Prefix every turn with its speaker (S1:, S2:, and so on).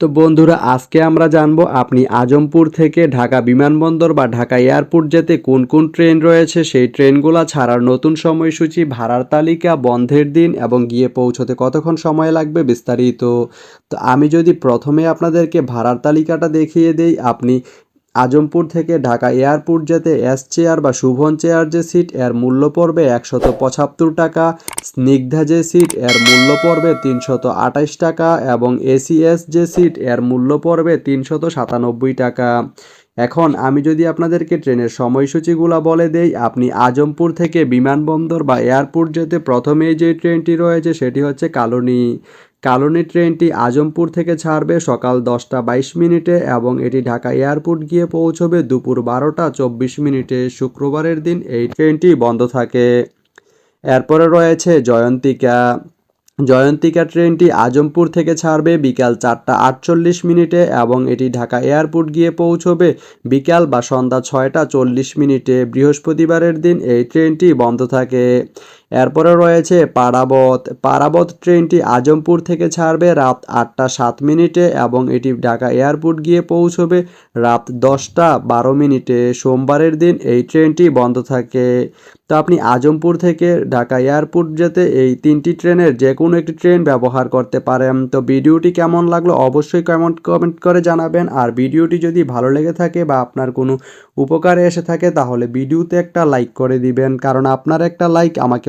S1: তো বন্ধুরা, আজকে আমরা জানব আপনি আজমপুর থেকে ঢাকা বিমানবন্দর বা ঢাকা এয়ারপোর্ট যেতে কোন কোন ট্রেন রয়েছে? সেই ট্রেনগুলো ছাড়ার নতুন সময়সূচি, ভাড়ার তালিকা, বন্ধের দিন এবং গিয়ে পৌঁছতে কতক্ষণ সময় লাগবে বিস্তারিত। তো আমি যদি প্রথমে আপনাদেরকে ভাড়ার তালিকাটা দেখিয়ে দেই, আপনি আজমপুর থেকে ঢাকা এয়ারপোর্ট যেতে এস চেয়ার বা শুভন চেয়ার যে সিট, এর মূল্য পড়বে একশত পঁচাত্তর টাকা। স্নিগ্ধা যে সিট, এর মূল্য পড়বে তিনশত টাকা। এবং এসিএস যে সিট, এর মূল্য পড়বে তিনশত সাতানব্বই টাকা। এখন আমি যদি আপনাদেরকে ট্রেনের সময়সূচিগুলো বলে দেই, আপনি আজমপুর থেকে বিমানবন্দর বা এয়ারপোর্ট যেতে প্রথমেই যে ট্রেনটি রয়েছে সেটি হচ্ছে কালনী। কালনী ট্রেনটি আজমপুর থেকে ছাড়বে সকাল দশটা বাইশ মিনিটে এবং এটি ঢাকা এয়ারপোর্ট গিয়ে পৌঁছবে দুপুর বারোটা চব্বিশ মিনিটে, শুক্রবারের দিন এই ট্রেনটি বন্ধ থাকে। এরপরে রয়েছে জয়ন্তিকা। জয়ন্তিকা ট্রেনটি আজমপুর থেকে ছাড়বে বিকাল চারটা আটচল্লিশ মিনিটে এবং এটি ঢাকা এয়ারপোর্ট গিয়ে পৌঁছবে বিকাল বা সন্ধ্যা ছয়টা চল্লিশ মিনিটে বৃহস্পতিবারের দিন এই ট্রেনটি বন্ধ থাকে। এরপরে রয়েছে পারাবত। পারাবত ট্রেনটি আজমপুর থেকে ছাড়বে রাত আটটা সাত মিনিটে এবং এটি ঢাকা এয়ারপোর্ট গিয়ে পৌঁছবে রাত দশটা বারো মিনিটে। সোমবারের দিন এই ট্রেনটি বন্ধ থাকে। তো আপনি আজমপুর থেকে ঢাকা এয়ারপোর্ট যেতে এই তিনটি ট্রেনের যে কোনো একটি ট্রেন ব্যবহার করতে পারেন। তো ভিডিওটি কেমন লাগল অবশ্যই কমেন্ট কমেন্ট করে জানাবেন। আর ভিডিওটি যদি ভালো লেগে থাকে বা আপনার কোনো উপকারে এসে থাকে তাহলে ভিডিওতে একটা লাইক করে দিবেন। কারণ আপনার একটা লাইক আমাকে